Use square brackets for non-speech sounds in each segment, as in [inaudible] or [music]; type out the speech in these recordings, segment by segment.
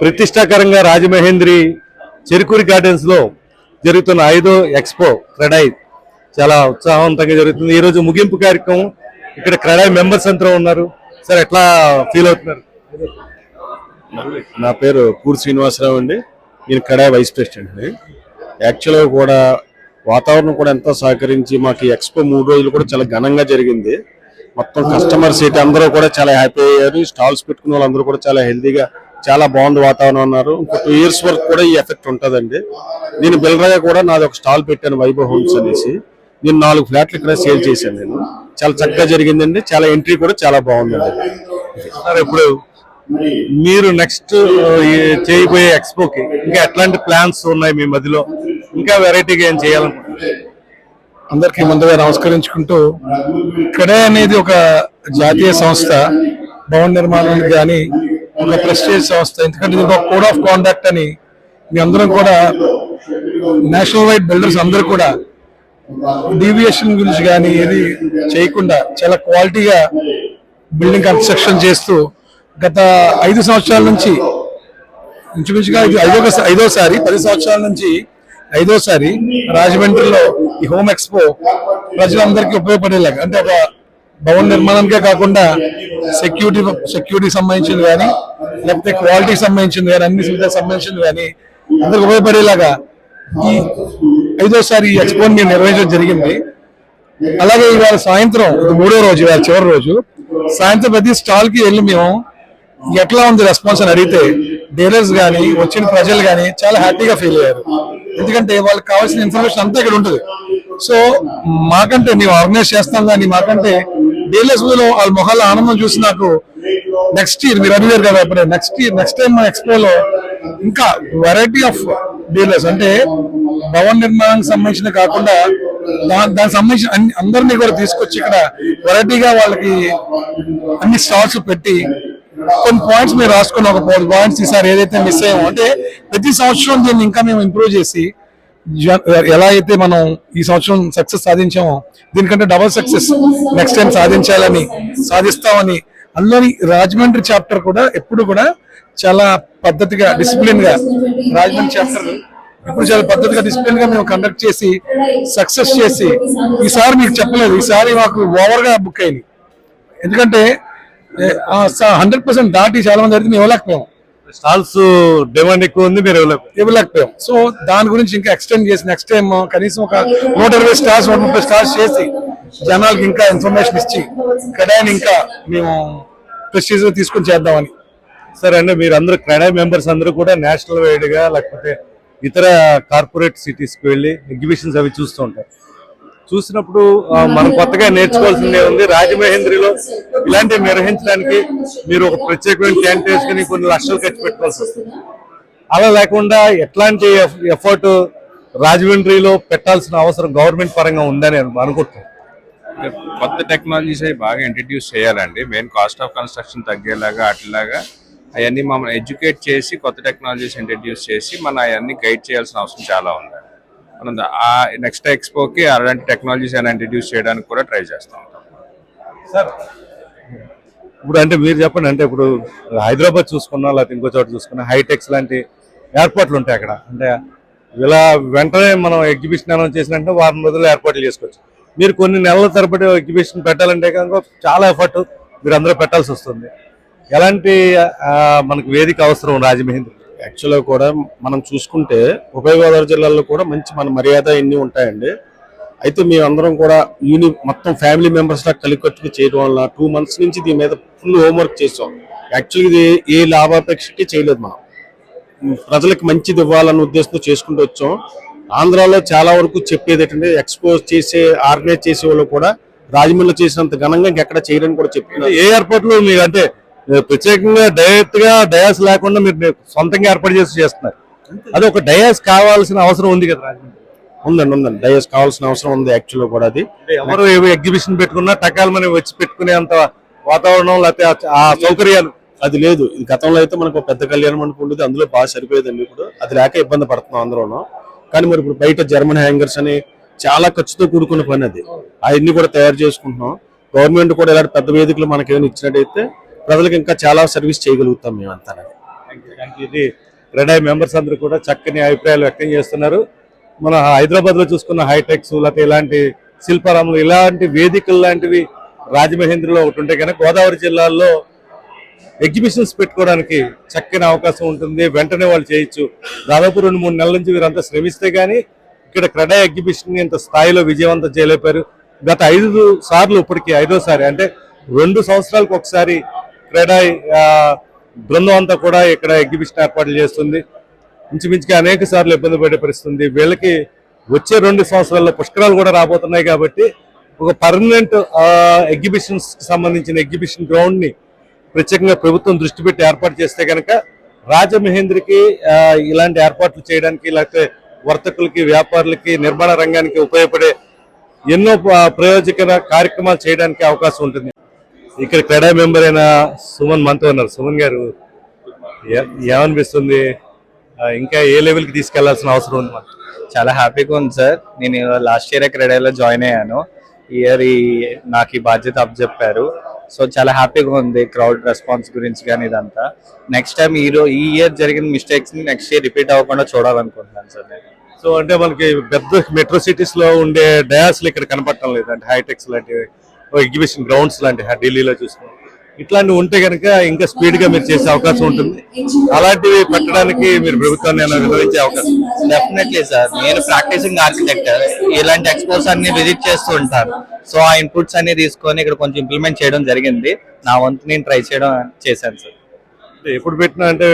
ప్రతిష్టాకరంగా రాజమహేంద్రి చెరుకూరి గార్డెన్స్లో జరుగుతున్న ఐదో ఎక్స్పో క్రెడాయి చాలా ఉత్సాహవంతంగా జరుగుతుంది. ఈరోజు ముగింపు కార్యక్రమం ఇక్కడ క్రెడాయి మెంబర్స్ అంతా ఉన్నారు. సార్ ఎట్లా ఫీల్ అవుతున్నారు? నా పేరు పూర్ శ్రీనివాసరావు అండి. నేను కడాయి వైస్ ప్రెసిడెంట్ అండి. యాక్చువల్గా కూడా వాతావరణం కూడా ఎంతో సహకరించి మాకు ఎక్స్పో మూడు రోజులు కూడా చాలా ఘనంగా జరిగింది. మొత్తం కస్టమర్స్ ఇటు అందరూ కూడా చాలా హ్యాపీ అయ్యారు. స్టాల్స్ పెట్టుకున్న వాళ్ళందరూ కూడా చాలా హెల్తీగా చాలా బాగుంది వాతావరణం అన్నారు. ఇంకో టూ ఇయర్స్ వరకు కూడా ఈ ఎఫెక్ట్ ఉంటుందండి. నేను బిల్రగా కూడా నాది ఒక స్టాల్ పెట్టాను వైభవ్ హోమ్స్ అనేసి. నేను నాలుగు ఫ్లాట్లు ఇక్కడ సేల్ చేశాను నేను. చాలా చక్కగా జరిగిందండి. చాలా ఎంట్రీ కూడా చాలా బాగుందండి. ఇప్పుడు మీరు నెక్స్ట్ చేయబోయే ఎక్స్పోకి ఇంకా ఎట్లాంటి ప్లాన్స్ ఉన్నాయి మీ మధ్యలో? ఇంకా వెరైటీగా ఏం చేయాలనుకుంటున్నారు? అందరికీ ముందుగా నమస్కరించుకుంటూ ఇక్కడే అనేది ఒక జాతీయ సంస్థ భవన నిర్మాణానికి కానీ ఒక ప్రెస్టేజ్ సంస్థ ఎందుకంటే ఇది ఒక కోడ్ ఆఫ్ కాండక్ట్ అని మీ అందరం కూడా నేషనల్ వైడ్ బిల్డర్స్ అందరూ కూడా డీవియేషన్ గురించి కానీ ఏది చేయకుండా చాలా క్వాలిటీగా బిల్డింగ్ కన్స్ట్రక్షన్ చేస్తూ గత ఐదు సంవత్సరాల నుంచి ఇంచుమించుగా ఇది ఐదో ఐదోసారి పది సంవత్సరాల నుంచి ఐదోసారి రాజమండ్రిలో ఈ హోమ్ ఎక్స్పో ప్రజలందరికీ ఉపయోగపడేలాగా అంటే ఒక భవన నిర్మాణానికే కాకుండా సెక్యూరిటీ సెక్యూరిటీ సంబంధించింది కానీ లేకపోతే క్వాలిటీకి సంబంధించింది కానీ అన్ని సువిధాలకు సంబంధించింది కానీ అందరికి ఉపయోగపడేలాగా ఈ ఐదోసారి ఈ ఎక్స్పోని మేము నిర్వహించడం జరిగింది. అలాగే ఇవాళ సాయంత్రం ఇది మూడో రోజు ఇవాళ చివరి రోజు సాయంత్రం ప్రతి స్టాల్కి వెళ్ళి మేము ఎట్లా ఉంది రెస్పాన్స్ అని అడిగితే డీలర్స్ కానీ వచ్చిన ప్రజలు కానీ చాలా హ్యాపీగా ఫీల్ అయ్యారు. ఎందుకంటే వాళ్ళకి కావాల్సిన ఇన్ఫర్మేషన్ అంతా ఇక్కడ ఉంటుంది. సో మాకంటే మేము ఆర్గనైజ్ చేస్తాం కానీ మాకంటే డీలర్స్లో వాళ్ళ మొహాల ఆనందం చూసి నాకు నెక్స్ట్ ఇయర్ మీరు అడిగారు కదా ఇప్పుడు నెక్స్ట్ ఇయర్ నెక్స్ట్ టైం మా ఎక్స్పోలో ఇంకా వెరైటీ ఆఫ్ డీలర్స్ అంటే భవన నిర్మాణానికి సంబంధించిన కాకుండా దానికి సంబంధించిన అన్ని అందరినీ కూడా తీసుకొచ్చి ఇక్కడ వెరైటీగా వాళ్ళకి అన్ని స్టాల్స్ పెట్టి కొన్ని పాయింట్స్ మీరు రాసుకున్న ఒక పాయింట్స్ ఈసారి ఏదైతే మిస్ అయ్యామో అంటే ప్రతి సంవత్సరం దీన్ని ఇంకా మేము ఇంప్రూవ్ చేసి ఎలా అయితే మనం ఈ సంవత్సరం సక్సెస్ సాధించామో దీనికంటే డబల్ సక్సెస్ నెక్స్ట్ టైం సాధించాలని సాధిస్తామని అందులోని రాజమండ్రి చాప్టర్ కూడా ఎప్పుడు కూడా చాలా పద్ధతిగా డిసిప్లిన్గా రాజమండ్రి చాప్టర్ ఇప్పుడు చాలా పద్ధతిగా డిసిప్లిన్గా మేము కండక్ట్ చేసి సక్సెస్ చేసి ఈసారి మీకు చెప్పలేదు. ఈసారి మాకు ఓవర్గా బుక్ అయింది ఎందుకంటే హండ్రెడ్ పర్సెంట్ దాటి చాలా మంది అయితే మేము ఇవ్వలేకపోయాం. స్టాల్స్ డిమాండ్ ఎక్కువ ఉంది మీరు ఇవ్వలేకపోయాం. సో దాని గురించి ఇంకా ఎక్స్టెండ్ చేసి నెక్స్ట్ టైం కనీసం ఒక నూట ఇరవై స్టార్స్ నూట ముప్పై స్టార్స్ చేసి జనాలకి ఇంకా ఇన్ఫర్మేషన్ ఇచ్చి కడాయిని ఇంకా మేము ప్రెస్టీజ్ తీసుకొని చేద్దామని. సరే అండి మీరు అందరూ క్రెడాయి మెంబర్స్ అందరూ కూడా నేషనల్ వైడ్గా లేకపోతే ఇతర కార్పొరేట్ సిటీస్కి వెళ్ళి ఎగ్జిబిషన్స్ అవి చూస్తూ ఉంటారు. చూసినప్పుడు మనం కొత్తగా నేర్చుకోవాల్సిందే ఉంది. రాజమహేంద్రిలో ఇలాంటివి నిర్వహించడానికి మీరు ఒక ప్రత్యేకమైన క్యాంట్ వేసుకుని కొన్ని లక్షలు ఖర్చు పెట్టుకోవాల్సి వస్తుంది. అలా లేకుండా ఎట్లాంటి ఎఫర్ట్ రాజమండ్రిలో పెట్టాల్సిన అవసరం గవర్నమెంట్ పరంగా ఉందని అనుకుంటున్నాను. కొత్త టెక్నాలజీస్ అవి బాగా ఇంట్రడ్యూస్ చేయాలండి. మెయిన్ కాస్ట్ ఆఫ్ కన్స్ట్రక్షన్ తగ్గేలాగా అట్లాగా అవన్నీ మమ్మల్ని ఎడ్యుకేట్ చేసి కొత్త టెక్నాలజీస్ ఇంట్రడ్యూస్ చేసి మన అవన్నీ గైడ్ చేయాల్సిన అవసరం చాలా ఉంది మనం ఆ నెక్స్ట్ ఎక్స్పోకి అలాంటి టెక్నాలజీస్ అయినా ఇంట్రడ్యూస్ చేయడానికి కూడా ట్రై చేస్తాం. సార్ ఇప్పుడు అంటే మీరు చెప్పండి అంటే ఇప్పుడు హైదరాబాద్ చూసుకున్నా లేకపోతే ఇంకో చోట చూసుకున్నా హైటెక్స్ లాంటి ఏర్పాట్లు ఉంటాయి అక్కడ. అంటే ఇలా వెంటనే మనం ఎగ్జిబిషన్ అనౌన్స్ చేసినట్టు వారం రోజుల్లో ఏర్పాట్లు చేసుకోవచ్చు మీరు కొన్ని నెలల తరబడి ఎగ్జిబిషన్ పెట్టాలంటే కనుక చాలా ఎఫర్ట్ మీరు అందరూ పెట్టాల్సి వస్తుంది. ఎలాంటి మనకు వేదిక అవసరం రాజమహేంద్ర? యాక్చువల్గా కూడా మనం చూసుకుంటే ఉభయ గోదావరి జిల్లాలో కూడా మంచి మన మర్యాద ఇన్ని ఉంటాయండి. అయితే మేమందరం కూడా యూని మొత్తం ఫ్యామిలీ మెంబర్స్ లా కలికట్టుకు చేయడం వల్ల టూ మంత్స్ నుంచి దీని మీద ఫుల్ హోంవర్క్ చేసాం. యాక్చువల్గా ఇది ఏ లాభాపేక్షకి చేయలేదు మనం. ప్రజలకు మంచిది ఇవ్వాలన్న ఉద్దేశంతో చేసుకుంటూ వచ్చాం. ఆంధ్రాలో చాలా వరకు చెప్పేది ఏంటంటే ఎక్స్పోజ్ చేసే ఆర్గనైజ్ చేసే వాళ్ళు కూడా రాజమండ్రిలో చేసినంత ఘనంగా ఇంకెక్కడ చేయరని కూడా చెప్తున్నారు. ఏ ఏర్పాట్లు మీరు అంటే ప్రత్యేకంగా డైరెక్ట్గా డయాస్ లేకుండా మీరు సొంతంగా ఏర్పాటు చేసి చేస్తున్నారు. అది ఒక డయాస్ కావాల్సిన అవసరం ఉంది కదా ఉందండి ఉందండి. డయస్ కావాల్సిన అవసరం ఉంది యాక్చువల్గా కూడా అది. ఎవరు ఎగ్జిబిషన్ పెట్టుకున్నా టకాలు మనం వచ్చి పెట్టుకునే అంత వాతావరణం లేకపోతే ఆ- సౌకర్యాలు? అది లేదు. ఇది గతంలో అయితే మనకు పెద్ద కళ్యాణ మండపం ఉండేది. అందులో బాగా సరిపోయేదండి ఇప్పుడు. అది లేక ఇబ్బంది పడుతున్నాం అందరూను. కానీ మరి ఇప్పుడు బయట జర్మన్ హ్యాంగర్స్ అని చాలా ఖర్చుతో కూడుకున్న పని అది. అవన్నీ కూడా తయారు చేసుకుంటున్నాం. గవర్నమెంట్ కూడా ఇలాంటి పెద్ద వేదికలు మనకి ఏమైనా ఇచ్చినట్టయితే ప్రజలకు ఇంకా చాలా సర్వీస్ చేయగలుగుతాం మేమంతా ఇది క్రెడాయి మెంబర్స్ అందరూ కూడా చక్కని అభిప్రాయాలు వ్యక్తం చేస్తున్నారు. మన హైదరాబాద్లో చూసుకున్న హైటెక్స్ లేకపోతే ఇలాంటి శిల్పారాములు ఇలాంటి వేదికలు లాంటివి రాజమహేంద్రలో ఒకటి ఉంటే కనుక గోదావరి జిల్లాల్లో ఎగ్జిబిషన్స్ పెట్టుకోవడానికి చక్కని అవకాశం ఉంటుంది. వెంటనే వాళ్ళు చేయొచ్చు. దాదాపు రెండు మూడు నెలల నుంచి వీరంతా శ్రమిస్తే కానీ ఇక్కడ క్రెడా ఎగ్జిబిషన్ ఇంత స్థాయిలో విజయవంతం చేయలేపారు గత ఐదు సార్లు ఇప్పటికి ఐదోసారి అంటే రెండు సంవత్సరాలకు ఒకసారి క్రీడా బృందం అంతా కూడా ఇక్కడ ఎగ్జిబిషన్ ఏర్పాట్లు చేస్తుంది. ఇంచుమించుగా అనేక సార్లు ఇబ్బంది పడే పరిస్థితుంది. వీళ్ళకి వచ్చే రెండు సంవత్సరాల్లో పుష్కరాలు కూడా రాబోతున్నాయి కాబట్టి ఒక పర్మనెంట్ ఎగ్జిబిషన్స్ సంబంధించిన ఎగ్జిబిషన్ గ్రౌండ్ని ప్రత్యేకంగా ప్రభుత్వం దృష్టి పెట్టి ఏర్పాటు చేస్తే కనుక రాజమహేంద్రికి ఇలాంటి ఏర్పాట్లు చేయడానికి లేకపోతే వర్తకులకి వ్యాపారులకి నిర్మాణ రంగానికి ఉపయోగపడే ఎన్నో ప- ప్రయోజకర కార్యక్రమాలు చేయడానికి అవకాశం ఉంటుంది. ఇక్కడ క్రెడా మెంబర్ అయిన సుమన్ మనతో ఉన్నారు. సుమన్ గారు ఏమనిపిస్తుంది? ఇంకా ఏ లెవెల్కి తీసుకెళ్ళాల్సిన అవసరం ఉంది మనకు చాలా హ్యాపీగా ఉంది సార్. నేను లాస్ట్ ఇయర్ క్రెడాలో జాయిన్ అయ్యాను. ఈ ఇయర్ ఈ నాకు ఈ బాధ్యత అప్పచెప్పారు. సో చాలా హ్యాపీగా ఉంది క్రౌడ్ రెస్పాన్స్ గురించి కానీ ఇదంతా. నెక్స్ట్ టైం ఈ ఈ ఇయర్ జరిగిన మిస్టేక్స్ని నెక్స్ట్ ఇయర్ రిపీట్ అవ్వకుండా చూడాలనుకుంటున్నాను సార్ నేను. సో అంటే మనకి పెద్ద మెట్రో సిటీస్లో ఉండే డయాస్లు ఇక్కడ కనపడటం లేదు. అంటే హైటెక్స్ లాంటి ఎగ్జిబిషన్ గ్రౌండ్స్ లాంటి ఢిల్లీలో చూసుకున్నాం ఇట్లాంటివి ఉంటే కనుక ఇంకా స్పీడ్గా మీరు చేసే అవకాశం ఉంటుంది. అలాంటివి పెట్టడానికి మీరు ప్రభుత్వాన్ని వివరించే అవకాశం డెఫినెట్లీ సార్ నేను ప్రాక్టీసింగ్ ఆర్కిటెక్ట్ ఇలాంటి ఎక్స్పోస్ అన్ని విజిట్ చేస్తూ ఉంటాను. సో ఆ ఇన్పుట్స్ అన్ని తీసుకొని ఇక్కడ కొంచెం ఇంప్లిమెంట్ చేయడం జరిగింది. నా వంతు నేను ట్రై చేయడం చేశాను సార్ ఎప్పుడు పెట్టినా అంటే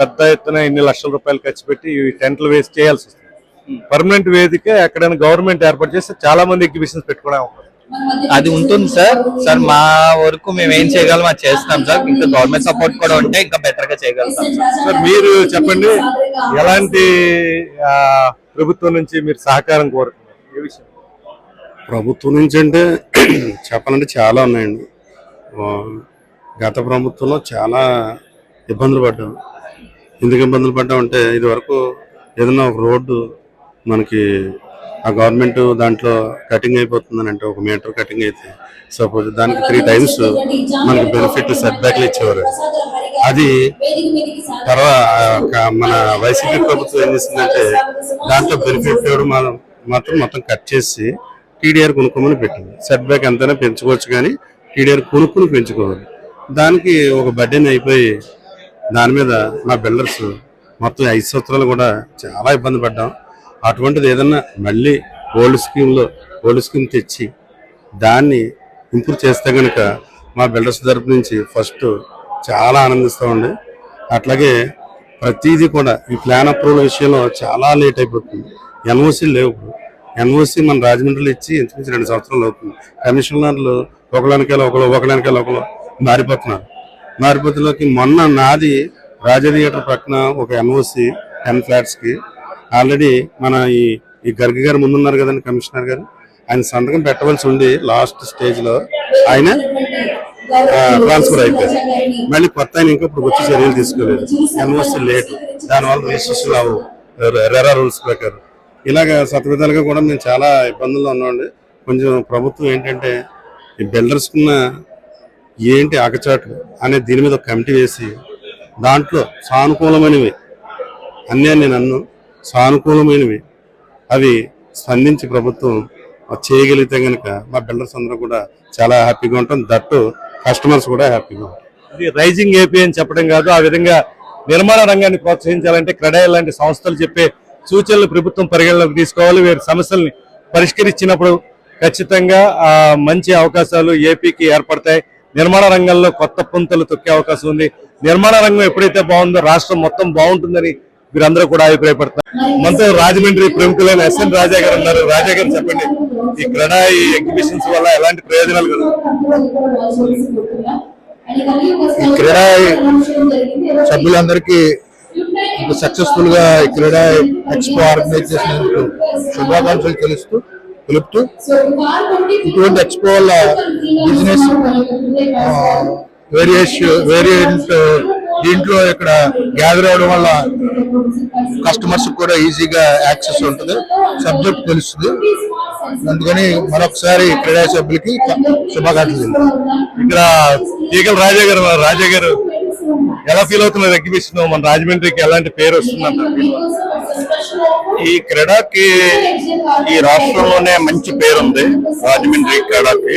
పెద్ద ఎత్తున ఇన్ని లక్షల రూపాయలు ఖర్చు పెట్టి టెంట్లు వేస్ట్ చేయాల్సి వస్తుంది. పర్మనెంట్ వేదిక ఎక్కడైనా గవర్నమెంట్ ఏర్పాటు చేస్తే చాలా మంది ఎగ్జిబిషన్స్ పెట్టుకునే అవకాశం. అది ఉంటుంది సార్. సార్ మా వరకు మేము ఏం చేయగలం అది చేస్తాం సార్. ఇంకా గవర్నమెంట్ సపోర్ట్ కూడా ఉంటే ఇంకా బెటర్గా చేయగలుగుతాం సార్. మీరు చెప్పండి ఎలాంటి ప్రభుత్వం నుంచి మీరు సహకారం కోరుతున్నారు? ఏ విషయం? ప్రభుత్వం నుంచి అంటే [clears throat] చెప్పాలంటే చాలా ఉన్నాయండి. గత ప్రభుత్వంలో చాలా ఇబ్బందులు పడ్డాం. ఎందుకు ఇబ్బందులు పడ్డాం అంటే ఇది వరకు ఏదైనా ఒక రోడ్డు మనకి ఆ గవర్నమెంట్ దాంట్లో కటింగ్ అయిపోతుందని అంటే ఒక మీటర్ కటింగ్ అయితే సపోజ్ దానికి త్రీ టైమ్స్ మనకి బెనిఫిట్ సెట్ బ్యాక్లు ఇచ్చేవారు. అది తర్వాత మన వైసీపీ ప్రభుత్వం ఏం చేసిందంటే దాంట్లో బెనిఫిట్ ఇవ్వడం మనం మాత్రం మొత్తం కట్ చేసి టీడీఆర్ కొనుక్కోమని పెట్టింది. సెట్ బ్యాక్ ఎంతైనా పెంచుకోవచ్చు కానీ టీడీఆర్ కొనుక్కుని పెంచుకోవాలి. దానికి ఒక బడ్డెన్ అయిపోయి దాని మీద మా బిల్డర్స్ మొత్తం ఐదు సంవత్సరాలు కూడా చాలా ఇబ్బంది పడ్డాం. అటువంటిది ఏదన్నా మళ్ళీ ఓల్డ్ స్కీమ్లో ఓల్డ్ స్కీమ్ తెచ్చి దాన్ని ఇంప్రూవ్ చేస్తే కనుక మా బిల్డర్స్ తరపు నుంచి ఫస్ట్ చాలా ఆనందిస్తామండి అట్లాగే ప్రతిదీ కూడా ఈ ప్లాన్ అప్రూవల్ విషయంలో చాలా లేట్ అయిపోతుంది. ఎన్ఓసి లేవు ఎన్ఓసీ ఎన్ఓసి మన రాజమండ్రిలో ఇచ్చి ఇంచుమించి రెండు సంవత్సరాలు అవుతుంది. కమిషనర్లు ఒకళ్ళనికెళ్ళ ఒకరు ఒకళ్ళనికెళ్ళ ఒకరు మారిపోతున్నారు. మారిపోతులోకి మొన్న నాది రాజ థియేటర్ పక్కన ఒక ఎన్ఓసి టెన్ ఫ్లాట్స్కి ఆల్రెడీ మన ఈ ఈ గర్గ గారు ముందున్నారు కదండి కమిషనర్ గారు. ఆయన సంతకం పెట్టవలసి ఉంది లాస్ట్ స్టేజ్లో ఆయన ట్రాన్స్ఫర్ అయిపోయారు. మళ్ళీ కొత్త ఆయన ఇంకా ఇప్పుడు వచ్చి చర్యలు తీసుకోలేదు. ఎన్ఓసి లేట్ దానివల్ల రిజిస్ట్రేషన్ అవ్వవు రెరా రూల్స్ ప్రకారం. ఇలాగ సతవిధాలుగా కూడా మేము చాలా ఇబ్బందుల్లో ఉన్నామండి. కొంచెం ప్రభుత్వం ఏంటంటే ఈ బిల్డర్స్ ఏంటి ఆకచాటు అనే దీని మీద ఒక కమిటీ వేసి దాంట్లో సానుకూలమైనవి అన్నీ నేను అన్ను. సానుకూలమైనవి. అవి స్పందించి ప్రభుత్వం చేయగలిగితే కనుక మా బిల్డర్స్ అందరూ కూడా చాలా హ్యాపీగా ఉంటాం. దట్టు కస్టమర్స్ కూడా హ్యాపీగా ఉంటాం ఇది రైజింగ్ ఏపీ అని చెప్పడం కాదు. ఆ విధంగా నిర్మాణ రంగాన్ని ప్రోత్సహించాలంటే క్రెడాయి లాంటి సంస్థలు చెప్పే సూచనలు ప్రభుత్వం పరిగణలోకి తీసుకోవాలి. వీరి సమస్యల్ని పరిష్కరించినప్పుడు ఖచ్చితంగా ఆ మంచి అవకాశాలు ఏపీకి ఏర్పడతాయి. నిర్మాణ రంగంలో కొత్త పుంతలు తొక్కే అవకాశం ఉంది. నిర్మాణ రంగం ఎప్పుడైతే బాగుందో రాష్ట్రం మొత్తం బాగుంటుందని వీరందరూ కూడా అభిప్రాయపడతారు మనతో రాజమండ్రి ప్రముఖులైన ఎస్ఎన్ రాజా గారు ఉన్నారు. రాజా గారు చెప్పండి ఈ క్రెడాయి ఎగ్జిబిషన్స్ వల్ల ఎలాంటి ప్రయోజనాలు కదా ఈ క్రీడా సభ్యులందరికీ సక్సెస్ఫుల్గా ఈ క్రీడా ఎక్స్పో ఆర్గనైజ్ చేసినందుకు శుభాకాంక్షలు తెలుస్తూ తెలుపుతూ ఇటువంటి ఎక్స్పో వల్ల బిజినెస్ వేరియేషన్ వేరియంట్ దీంట్లో ఇక్కడ గ్యాదర్ అవడం వల్ల కస్టమర్స్ కూడా ఈజీగా యాక్సెస్ ఉంటుంది. సబ్జెక్ట్ తెలుస్తుంది. అందుకని మరొకసారి క్రీడా సభ్యులకి శుభాకాంక్షలు ఇక్కడ ఈగల రాజా గారు రాజా గారు ఎలా ఫీల్ అవుతున్నారు? ఎగ్జిబిషన్ మన రాజమండ్రికి ఎలాంటి పేరు వస్తుందంటారు? ఈ క్రీడాకి ఈ రాష్ట్రంలోనే మంచి పేరుంది రాజమండ్రి క్రీడాకి.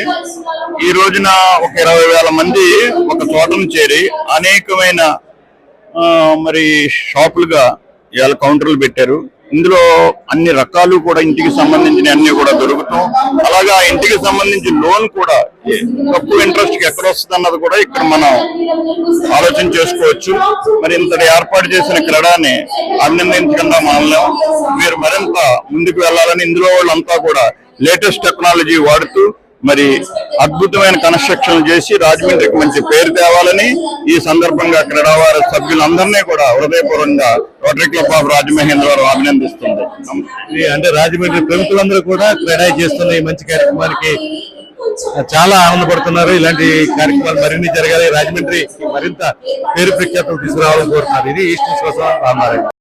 ఈ రోజున ఒక ఇరవై వేల మంది ఒక చోటను చేరి అనేకమైన మరి షాపులుగా ఇవాళ కౌంటర్లు పెట్టారు. ఇందులో అన్ని రకాలు కూడా ఇంటికి సంబంధించిన అన్ని కూడా దొరుకుతాం. అలాగా ఇంటికి సంబంధించి లోన్ కూడా తక్కువ ఇంట్రెస్ట్ ఎక్కడ వస్తుంది అన్నది కూడా ఇక్కడ మనం ఆలోచన చేసుకోవచ్చు. మరి ఇంతటి ఏర్పాటు చేసిన క్రీడాని అభినందించకుండా మానలేం. మీరు మరింత ముందుకు వెళ్ళాలని ఇందులో వాళ్ళంతా కూడా లేటెస్ట్ టెక్నాలజీ వాడుతూ మరి అద్భుతమైన కన్స్ట్రక్షన్ చేసి రాజమండ్రికి మంచి పేరు తేవాలని ఈ సందర్భంగా క్రీడావారి సభ్యులందరినీ కూడా హృదయపూర్వంగా రోటరీ క్లబ్ ఆఫ్ రాజమహేంద్రవరం అభినందిస్తుంది అంటే రాజమండ్రి ప్రముఖులందరూ కూడా క్రీడా చేస్తున్న ఈ మంచి కార్యక్రమానికి చాలా ఆనందపడుతున్నారు ఇలాంటి కార్యక్రమాలు మరిన్ని జరగాలి రాజమండ్రి మరింత పేరు ప్రఖ్యాతం తీసుకురావాలని కోరుతున్నారు ఇది ఈస్ట్ కోసం రామారాయణ